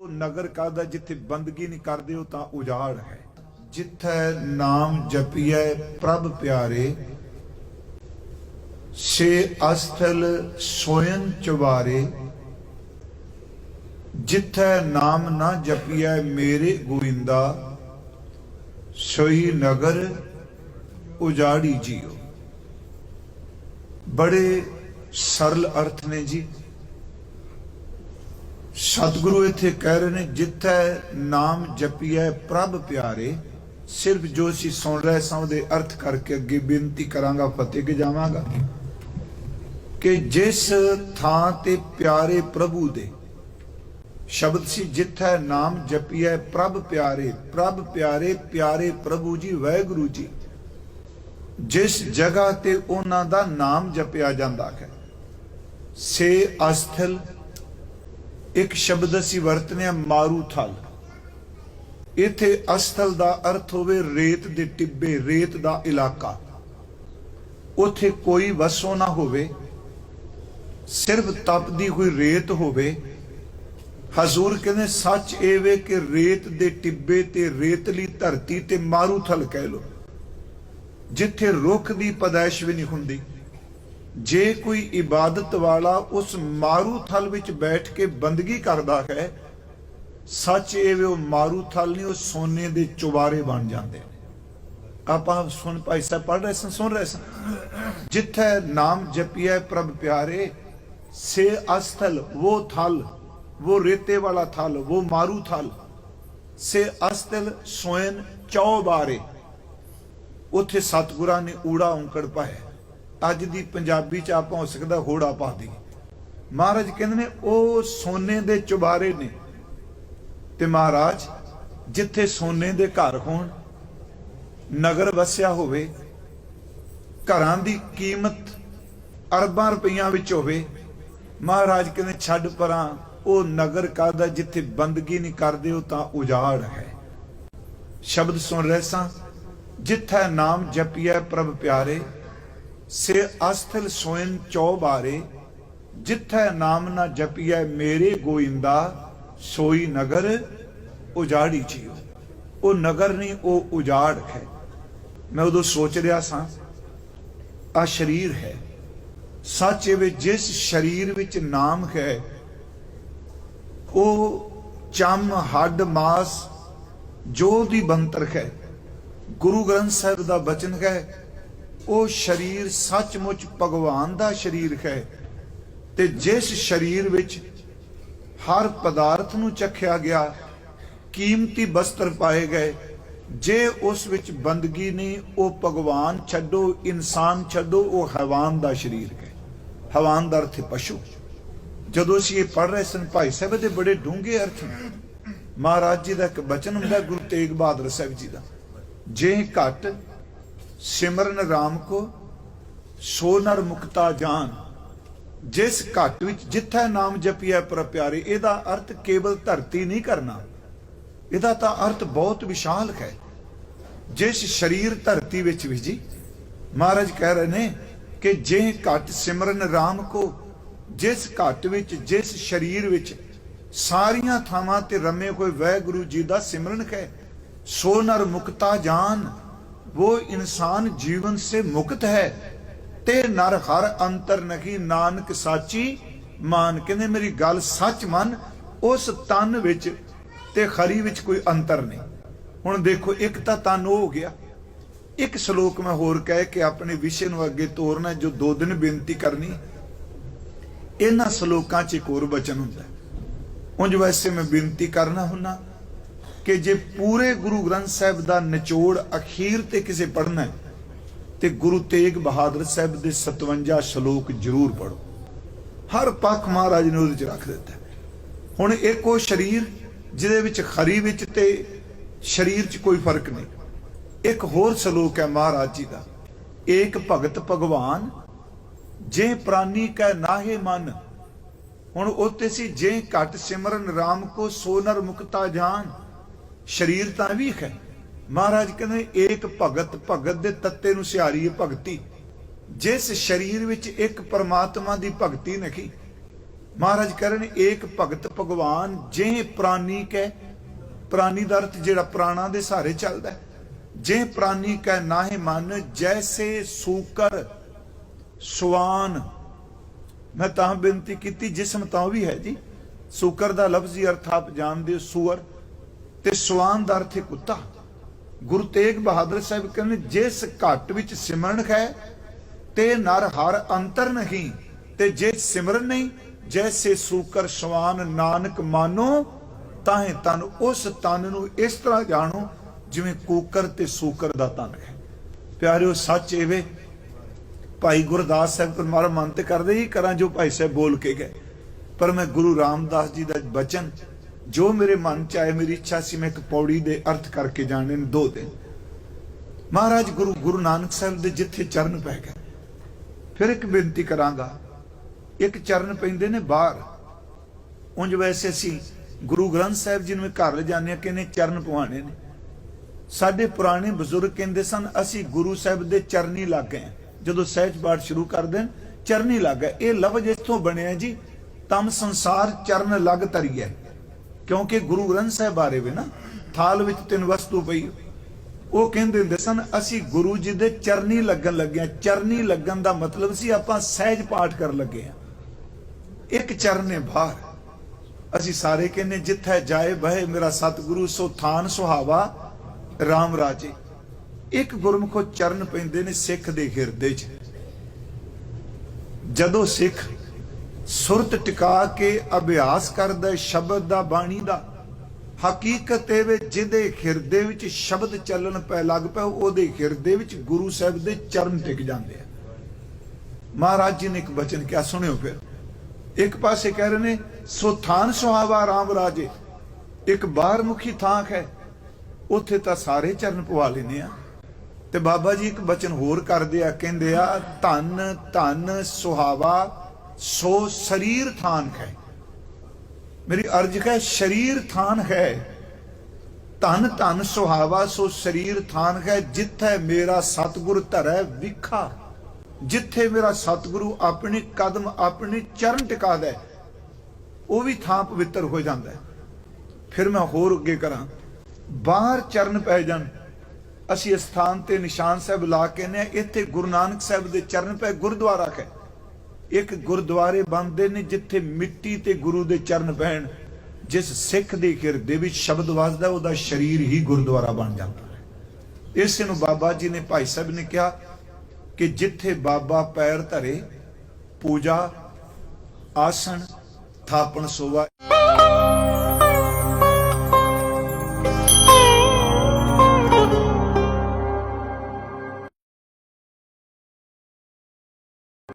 ਉਹ ਨਗਰ ਕਾਦਾ ਜਿੱਥੇ ਬੰਦਗੀ ਨਹੀਂ ਕਰਦੇ ਉਹ ਤਾਂ ਉਜਾੜ ਹੈ। ਜਿੱਥੇ ਨਾਮ ਜਪੀਐ ਪ੍ਰਭ ਪਿਆਰੇ ਸੇ ਅਸਥਲ ਸੋਇਨ ਚਵਾਰੇ ਜਿੱਥੇ ਨਾਮ ਨਾ ਜਪੀਐ ਮੇਰੇ ਗੋਇੰਦਾ ਸੋਈ ਨਗਰ ਉਜਾੜੀ ਜੀਓ। ਬੜੇ ਸਰਲ ਅਰਥ ਨੇ ਜੀ। ਸਤਿਗੁਰੂ ਇੱਥੇ ਕਹਿ ਰਹੇ ਨੇ, ਜਿੱਥੇ ਨਾਮ ਜਪੀਐ ਪ੍ਰਭ ਪਿਆਰੇ, ਸਿਰਫ ਜੋ ਅਸੀਂ ਸੁਣ ਰਹੇ ਸਾਂ ਉਹਦੇ ਅਰਥ ਕਰਕੇ ਅੱਗੇ ਬੇਨਤੀ ਕਰਾਂਗਾ, ਫਤਿਹ ਕੇ ਜਾਵਾਂਗਾ। ਕਿ ਜਿਸ ਥਾਂ ਤੇ ਪਿਆਰੇ ਪ੍ਰਭੂ ਦੇ ਸ਼ਬਦ ਸੀ, ਜਿੱਥੇ ਨਾਮ ਜਪੀਐ ਪ੍ਰਭ ਪਿਆਰੇ ਪ੍ਰਭ ਪਿਆਰੇ ਪਿਆਰੇ ਪ੍ਰਭੂ ਜੀ, ਵਾਹਿਗੁਰੂ ਜੀ, ਜਿਸ ਜਗ੍ਹਾ ਤੇ ਉਹਨਾਂ ਦਾ ਨਾਮ ਜਪਿਆ ਜਾਂਦਾ ਹੈ, ਸੇ ਅਸਥਲ ਇੱਕ ਸ਼ਬਦ ਅਸੀਂ ਵਰਤਨੇ ਆ ਮਾਰੂ ਥਲ। ਇਥੇ ਅਸਥਲ ਦਾ ਅਰਥ ਹੋਵੇ ਰੇਤ ਦੇ ਟਿੱਬੇ, ਰੇਤ ਦਾ ਇਲਾਕਾ। ਉਥੇ ਕੋਈ ਵਸੋ ਨਾ ਹੋਵੇ, ਸਿਰਫ ਤਪਦੀ ਹੋਈ ਰੇਤ ਹੋਵੇ। ਹਜ਼ੂਰ ਕਹਿੰਦੇ, ਸੱਚ ਇਹ ਵੇ ਕਿ ਰੇਤ ਦੇ ਟਿੱਬੇ ਤੇ ਰੇਤਲੀ ਧਰਤੀ ਤੇ ਮਾਰੂ ਥਲ ਕਹਿ ਲੋ ਜਿੱਥੇ ਰੁੱਖ ਦੀ ਪਦਾਇਸ਼ ਵੀ ਨਹੀਂ ਹੁੰਦੀ ਜੇ ਕੋਈ ਇਬਾਦਤ ਵਾਲਾ ਉਸ ਮਾਰੂ ਥਲ ਵਿੱਚ ਬੈਠ ਕੇ ਬੰਦਗੀ ਕਰਦਾ ਹੈ, ਸੱਚ ਇਹ ਵੇ ਉਹ ਮਾਰੂ ਥਲ ਨਹੀਂ, ਉਹ ਸੋਨੇ ਦੇ ਚੁਬਾਰੇ ਬਣ ਜਾਂਦੇ ਨੇ। ਆਪਾਂ ਸੁਣ ਭਾਈ ਸਾਹਿਬ, ਪੜ੍ਹ ਰਹੇ ਸਨ, ਸੁਣ ਰਹੇ ਸਨ। ਜਿੱਥੇ ਨਾਮ ਜਪੀਐ ਪ੍ਰਭ ਪਿਆਰੇ, ਸੇ ਅਸਥਲ ਉਹ ਥਲ ਉਹ ਰੇਤੇ ਵਾਲਾ ਥਲ ਉਹ ਮਾਰੂ ਥਲ, ਸੇ ਅਸਥਲ ਸੋਇਨ ਚੌਬਾਰੇ ਉੱਥੇ ਸਤਿਗੁਰਾਂ ਨੇ ਊੜਾ ਔਂਕੜ ਪਾਇਆ। ਅੱਜ ਦੀ ਪੰਜਾਬੀ ਚ ਆਪਾਂ ਹੋ ਸਕਦਾ ਹੋੜਾ ਪਾ ਦੀ ਮਹਾਰਾਜ ਕਹਿੰਦੇ ਨੇ, ਉਹ ਸੋਨੇ ਦੇ ਚੁਬਾਰੇ ਨੇ। ਤੇ ਮਹਾਰਾਜ, ਜਿੱਥੇ ਸੋਨੇ ਦੇ ਘਰ ਹੋਣ, ਨਗਰ ਵਸਿਆ ਹੋਵੇ, ਘਰਾਂ ਦੀ ਕੀਮਤ ਅਰਬਾਂ ਰੁਪਈਆਂ ਵਿੱਚ ਹੋਵੇ, ਮਹਾਰਾਜ ਕਹਿੰਦੇ, ਛੱਡ ਪਰਾਂ, ਉਹ ਨਗਰ ਕਾਦਾ ਜਿੱਥੇ ਬੰਦਗੀ ਨਹੀਂ ਕਰਦੇ, ਉਹ ਤਾਂ ਉਜਾੜ ਹੈ। ਸ਼ਬਦ ਸੁਣ ਰਹੇ ਸਾਂ, ਜਿੱਥੇ ਨਾਮ ਜਪੀਐ ਪ੍ਰਭ ਪਿਆਰੇ ਸੇ ਅਸਥਲ ਸੋਇਨ ਚੌਬਾਰੇ ਜਿੱਥੇ ਨਾਮ ਨਾ ਜਪੀਐ ਮੇਰੇ ਗੋਇੰਦਾ, ਸੋਈ ਨਗਰ ਉਜਾੜੀ ਜੀਓ। ਉਹ ਨਗਰ ਨਹੀਂ, ਉਹ ਉਜਾੜ ਹੈ। ਮੈਂ ਉਦੋਂ ਸੋਚ ਰਿਹਾ ਸਾਂ ਆ ਸ਼ਰੀਰ ਹੈ। ਸੱਚ ਇਹ ਜਿਸ ਸ਼ਰੀਰ ਵਿੱਚ ਨਾਮ ਹੈ, ਉਹ ਚਮ, ਹੱਡ, ਮਾਸ ਜੋ ਦੀ ਬੰਤਰ ਹੈ। ਗੁਰੂ ਗ੍ਰੰਥ ਸਾਹਿਬ ਦਾ ਬਚਨ ਹੈ ਉਹ ਸ਼ਰੀਰ ਸੱਚਮੁੱਚ ਭਗਵਾਨ ਦਾ ਸ਼ਰੀਰ ਹੈ ਤੇ ਜਿਸ ਸ਼ਰੀਰ ਵਿੱਚ ਹਰ ਪਦਾਰਥ ਨੂੰ ਚਖਿਆ ਗਿਆ, ਕੀਮਤੀ ਬਸਤਰ ਪਾਏ ਗਏ, ਜੇ ਉਸ ਵਿੱਚ ਬੰਦਗੀ ਨਹੀਂ, ਉਹ ਭਗਵਾਨ ਛੱਡੋ, ਇਨਸਾਨ ਛੱਡੋ, ਉਹ ਹੈਵਾਨ ਦਾ ਸ਼ਰੀਰ ਹੈ। ਹੈਵਾਨ ਦਾ ਅਰਥ ਪਸ਼ੂ। ਜਦੋਂ ਅਸੀਂ ਇਹ ਪੜ ਰਹੇ ਸਨ, ਭਾਈ ਸਾਹਿਬ ਦੇ ਬੜੇ ਡੂੰਘੇ ਅਰਥ ਮਹਾਰਾਜ ਜੀ ਦਾ ਇੱਕ ਬਚਨ ਹੁੰਦਾ, ਗੁਰੂ ਤੇਗ ਬਹਾਦਰ ਸਾਹਿਬ ਜੀ ਦਾ। ਜੇ ਘਟ ਸਿਮਰਨ ਰਾਮ ਕੋ, ਸੋ ਨਰ ਮੁਕਤਾ ਜਾਨ। ਜਿਸ ਘਟ ਵਿੱਚ ਜਿੱਥੇ ਨਾਮ ਜਪੀਐ ਪਰ ਪਿਆਰੇ, ਇਹਦਾ ਅਰਥ ਕੇਵਲ ਧਰਤੀ ਨਹੀਂ ਕਰਨਾ। ਇਹਦਾ ਤਾਂ ਅਰਥ ਬਹੁਤ ਵਿਸ਼ਾਲ ਹੈ। ਜਿਸ ਸ਼ਰੀਰ ਧਰਤੀ ਵਿੱਚ ਵੀ ਜੀ, ਮਹਾਰਾਜ ਕਹਿ ਰਹੇ ਨੇ ਕਿ ਜੇ ਘਟ ਸਿਮਰਨ ਰਾਮ ਕੋ, ਜਿਸ ਘਟ ਵਿੱਚ, ਜਿਸ ਸ਼ਰੀਰ ਵਿੱਚ ਸਾਰੀਆਂ ਥਾਵਾਂ ਤੇ ਰਮੇ ਹੋਏ ਵਹਿਗੁਰੂ ਜੀ ਦਾ ਸਿਮਰਨ ਹੈ, ਸੋ ਨਰ ਮੁਕਤਾ ਜਾਨ। वो इंसान जीवन से मुक्त है ਤੇ ਨਰ ਹਰ ਅੰਤਰ ਨਹੀ ਨਾਨਕ ਸਾਚੀ ਮਾਨ ਕਹਿੰਦੇ ਮੇਰੀ ਗੱਲ ਸੱਚ ਮੰਨ ਉਸ ਤਨ ਵਿੱਚ ਤੇ ਖਰੀ ਵਿੱਚ ਕੋਈ ਅੰਤਰ ਨਹੀਂ ਹੁਣ ਦੇਖੋ ਇੱਕ ਤਾਂ ਤਨ ਉਹ ਹੋ ਗਿਆ ਇੱਕ ਸ਼ਲੋਕ ਮੈਂ ਹੋਰ ਕਹਿ ਕੇ ਆਪਣੇ ਵਿਸ਼ੇ ਨੂੰ ਅੱਗੇ ਤੋਰਨਾ ਜੋ ਦੋ ਦਿਨ ਬੇਨਤੀ ਕਰਨੀ ਇਹਨਾਂ ਸ਼ਲੋਕਾਂ 'ਚ ਇੱਕ ਹੋਰ ਬਚਨ ਹੁੰਦਾ ਉਂਝ ਵੈਸੇ ਮੈਂ ਬੇਨਤੀ ਕਰਨਾ ਹੁੰਨਾ ਕਿ ਜੇ ਪੂਰੇ ਗੁਰੂ ਗ੍ਰੰਥ ਸਾਹਿਬ ਦਾ ਨਿਚੋੜ ਅਖੀਰ ਤੇ ਕਿਸੇ ਪੜਨਾ ਹੈ, ਤੇ ਗੁਰੂ ਤੇਗ ਬਹਾਦਰ ਸਾਹਿਬ ਦੇ 57 ਸ਼ਲੋਕ ਜ਼ਰੂਰ ਪੜੋ ਹਰ ਪੱਖ ਮਹਾਰਾਜ ਨੇ ਉਹਦੇ ਚ ਰੱਖ ਦਿੱਤਾ ਹੁਣ ਇੱਕ ਉਹ ਸ਼ਰੀਰ ਜਿਹਦੇ ਵਿੱਚ ਖਰੀ ਵਿੱਚ ਤੇ ਸ਼ਰੀਰ 'ਚ ਕੋਈ ਫ਼ਰਕ ਨਹੀਂ। ਇੱਕ ਹੋਰ ਸ਼ਲੋਕ ਹੈ ਮਹਾਰਾਜ ਜੀ ਦਾ, ਏਕ ਭਗਤ ਭਗਵਾਨ, ਜੇ ਪ੍ਰਾਨੀ ਕੈ ਨਾਹੇ ਮਨ। ਹੁਣ ਉੱਤੇ ਸੀ, ਜੇ ਘਟ ਸਿਮਰਨ RAM ਕੋ ਸੋਨਰ ਮੁਕਤਾ ਜਾਨ। ਸ਼ਰੀਰ ਤਾਂ ਵੀ ਹੈ। ਮਹਾਰਾਜ ਕਹਿੰਦੇ, ਏਕ ਭਗਤ ਭਗਤ ਦੇ ਤੱਤੇ ਨੂੰ ਸਿਆਰੀ ਭਗਤੀ। ਜਿਸ ਸ਼ਰੀਰ ਵਿੱਚ ਇੱਕ ਪਰਮਾਤਮਾ ਦੀ ਭਗਤੀ ਨਖੀ ਮਹਾਰਾਜ ਕਹਿ ਰਹੇ ਨੇ, ਏਕ ਭਗਤ ਭਗਵਾਨ ਜੇ ਪ੍ਰਾਨੀ ਕੈ, ਪ੍ਰਾਨੀ ਦਾ ਅਰਥ ਜਿਹੜਾ ਪ੍ਰਾਣਾ ਦੇ ਸਹਾਰੇ ਚੱਲਦਾ ਜੇ ਪ੍ਰਾਨੀ ਕੈ ਨਾਹਿ ਮਨ, ਜੈਸੇ ਸੂਕਰ ਸੁਆਨ। ਮੈਂ ਤਾਂ ਬੇਨਤੀ ਕੀਤੀ, ਜਿਸਮ ਤਾਂ ਵੀ ਹੈ ਜੀ। ਸੂਕਰ ਦਾ ਲਫ਼ਜ਼ੀ ਅਰਥ ਆਪ ਜਾਣਦੇ ਹੋ ਸੂਰ ਤੇ ਸਵਾਨ ਦਾ ਅਰਥ ਹੈ ਕੁੱਤਾ। ਗੁਰੂ ਤੇਗ ਬਹਾਦਰ ਸਾਹਿਬ ਕਹਿੰਦੇ, ਜਿਸ ਘਟ ਵਿੱਚ ਸਿਮਰਨ ਹੈ, ਤੇ ਨਰ ਹਰ ਅੰਤਰ ਨਹੀਂ, ਤੇ ਜੇ ਸਿਮਰਨ ਨਹੀਂ, ਜੈਸੇ ਸੂਕਰ ਸਵਾਨ ਨਾਨਕ ਮਾਨੋ, ਤਾਹੇ ਤਨ ਉਸ ਤਨ ਨੂੰ ਇਸ ਤਰ੍ਹਾਂ ਜਾਣੋ, ਜਿਵੇਂ ਕੂਕਰ ਤੇ ਸੂਕਰ ਦਾ ਤਨ ਹੈ। ਪਿਆਰਿਓ, ਸੱਚ ਏਵੇਂ ਭਾਈ ਗੁਰਦਾਸ ਸਾਹਿਬ ਕੋਲ ਮਾਰਾ ਮਨ ਤੇ ਕਰਦੇ ਹੀ ਕਰਾਂ ਜੋ ਭਾਈ ਸਾਹਿਬ ਬੋਲ ਕੇ ਗਏ। ਪਰ ਮੈਂ ਗੁਰੂ ਰਾਮਦਾਸ ਜੀ ਦਾ ਬਚਨ ਜੋ ਮੇਰੇ ਮਨ ਚ ਆਏ, ਮੇਰੀ ਇੱਛਾ ਸੀ ਮੈਂ ਇੱਕ ਪੌੜੀ ਦੇ ਅਰਥ ਕਰਕੇ ਜਾਣੇ ਨੇ ਦੋ ਦਿਨ। ਮਹਾਰਾਜ ਗੁਰੂ ਗੁਰੂ ਨਾਨਕ ਸਾਹਿਬ ਦੇ ਜਿੱਥੇ ਚਰਨ ਪੈ ਗਏ। ਫਿਰ ਇੱਕ ਬੇਨਤੀ ਕਰਾਂਗਾ, ਇੱਕ ਚਰਨ ਪੈਂਦੇ ਨੇ ਬਾਹਰ। ਉਂਝ ਵੈਸੇ ਅਸੀਂ ਗੁਰੂ ਗ੍ਰੰਥ ਸਾਹਿਬ ਜੀ ਨੂੰ ਵੀ ਘਰ ਲਿਜਾਣੇ ਕਿ ਨੇ ਚਰਨ ਪਵਾਣੇ ਨੇ। ਸਾਡੇ ਪੁਰਾਣੇ ਬਜ਼ੁਰਗ ਕਹਿੰਦੇ ਸਨ, ਅਸੀਂ ਗੁਰੂ ਸਾਹਿਬ ਦੇ ਚਰਨੀ ਲੱਗ ਗਏ ਜਦੋਂ ਸਹਿਜ ਪਾਠ ਸ਼ੁਰੂ ਕਰਦੇ ਨੇ ਚਰਨੀ ਲੱਗ ਗਏ। ਇਹ ਲਫ਼ਜ਼ ਤੋਂ ਬਣਿਆ ਜੀ, ਤਮ ਸੰਸਾਰ ਚਰਨ ਲੱਗ ਤਰੀਏ ਕਿਉਂਕਿ ਗੁਰੂ ਗ੍ਰੰਥ ਸਾਹਿਬ ਬਾਰੇ ਵੀ ਨਾ ਥਾਲ ਵਿੱਚ ਤਿੰਨ ਵਸਤੂ ਪਈ ਉਹ ਕਹਿੰਦੇ ਹੁੰਦੇ ਸਨ, ਅਸੀਂ ਗੁਰੂ ਜੀ ਦੇ ਚਰਨੀ ਲੱਗਣ ਲੱਗੇ ਹਾਂ ਚਰਨੀ ਲੱਗਣ ਦਾ ਮਤਲਬ ਸੀ ਆਪਾਂ ਸਹਿਜ ਪਾਠ ਕਰਨ ਲੱਗੇ ਹਾਂ। ਇੱਕ ਚਰਨ ਹੈ ਬਾਹਰ, ਅਸੀਂ ਸਾਰੇ ਕਹਿੰਨੇ ਜਿੱਥੇ ਜਾਏ ਬਹਿ ਮੇਰਾ ਸਤਿਗੁਰੂ, ਸੋ ਥਾਨ ਸੁਹਾਵਾ RAM ਰਾਜੇ। ਇੱਕ ਗੁਰਮੁਖੋ ਚਰਨ ਪੈਂਦੇ ਨੇ ਸਿੱਖ ਦੇ ਹਿਰਦੇ 'ਚ। ਜਦੋਂ ਸਿੱਖ ਸੁਰਤ ਟਿਕਾ ਕੇ ਅਭਿਆਸ ਕਰਦਾ ਸ਼ਬਦ ਦਾ ਬਾਣੀ ਦਾ। ਹਕੀਕਤ ਇਹ ਵੇ ਜਿਹਦੇ ਹਿਰਦੇ ਵਿੱਚ ਸ਼ਬਦ ਚੱਲਣ ਪੈ ਲੱਗ ਪੈ ਉਹਦੇ ਹਿਰਦੇ ਵਿੱਚ ਗੁਰੂ ਸਾਹਿਬ ਦੇ ਚਰਨ ਟਿਕ ਜਾਂਦੇ ਆ। ਮਹਾਰਾਜ ਜੀ ਨੇ ਇੱਕ ਬਚਨ ਕਿਹਾ, ਸੁਣਿਓ ਫਿਰ। ਇੱਕ ਪਾਸੇ ਕਹਿ ਰਹੇ ਨੇ, ਸੋ ਥਾਨ ਸੁਹਾਵਾ ਰਾਮ ਰਾਜੇ, ਇੱਕ ਬਾਹਰ ਮੁਖੀ ਥਾਂ ਹੈ, ਉੱਥੇ ਤਾਂ ਸਾਰੇ ਚਰਨ ਪਵਾ ਲੈਨੇ ਆ। ਤੇ ਬਾਬਾ ਜੀ ਇੱਕ ਬਚਨ ਹੋਰ ਕਰਦੇ ਆ, ਕਹਿੰਦੇ ਆ, ਧੰਨ ਧੰਨ ਸੁਹਾਵਾ ਸੋ ਸਰੀਰ ਥਾਨ ਹੈ। ਮੇਰੀ ਅਰਜ ਹੈ, ਸਰੀਰ ਥਾਨ ਹੈ। ਧਨ ਧਨ ਸੁਹਾਵਾ, ਸੋ ਸਰੀਰ ਥਾਨ ਹੈ। ਜਿੱਥੇ ਮੇਰਾ ਸਤਿਗੁਰ ਧਰੈ, ਵਿਖਾ। ਜਿੱਥੇ ਮੇਰਾ ਸਤਿਗੁਰੂ ਆਪਣੇ ਕਦਮ, ਆਪਣੇ ਚਰਨ ਟਿਕਾਦਾ ਉਹ ਵੀ ਥਾਂ ਪਵਿੱਤਰ ਹੋ ਜਾਂਦਾ ਫਿਰ ਮੈਂ ਹੋਰ ਅੱਗੇ ਕਰਾਂ। ਬਾਹਰ ਚਰਨ ਪੈ ਜਾਣ। ਅਸੀਂ ਇਸ ਸਥਾਨ ਤੇ ਨਿਸ਼ਾਨ ਸਾਹਿਬ ਲਾ ਕੇ ਨੇ, ਇੱਥੇ ਗੁਰੂ ਨਾਨਕ ਸਾਹਿਬ ਦੇ ਚਰਨ ਪੈ ਗੁਰਦੁਆਰਾ ਹੈ। ਇੱਕ ਗੁਰਦੁਆਰੇ ਬਣਦੇ ਨੇ ਜਿੱਥੇ ਮਿੱਟੀ ਤੇ ਗੁਰੂ ਦੇ ਚਰਨ ਪੈਣ। ਜਿਸ ਸਿੱਖ ਦੇ ਹਿਰਦੇ ਵਿੱਚ ਸ਼ਬਦ ਵੱਜਦਾ ਉਹਦਾ ਸਰੀਰ ਹੀ ਗੁਰਦੁਆਰਾ ਬਣ ਜਾਂਦਾ ਹੈ। ਇਸ ਨੂੰ ਬਾਬਾ ਜੀ ਨੇ ਭਾਈ ਸਾਹਿਬ ਨੇ ਕਿਹਾ ਕਿ ਜਿੱਥੇ ਬਾਬਾ ਪੈਰ ਧਰੇ, ਪੂਜਾ, ਆਸਣ, ਥਾਪਣ ਸੋਵਾ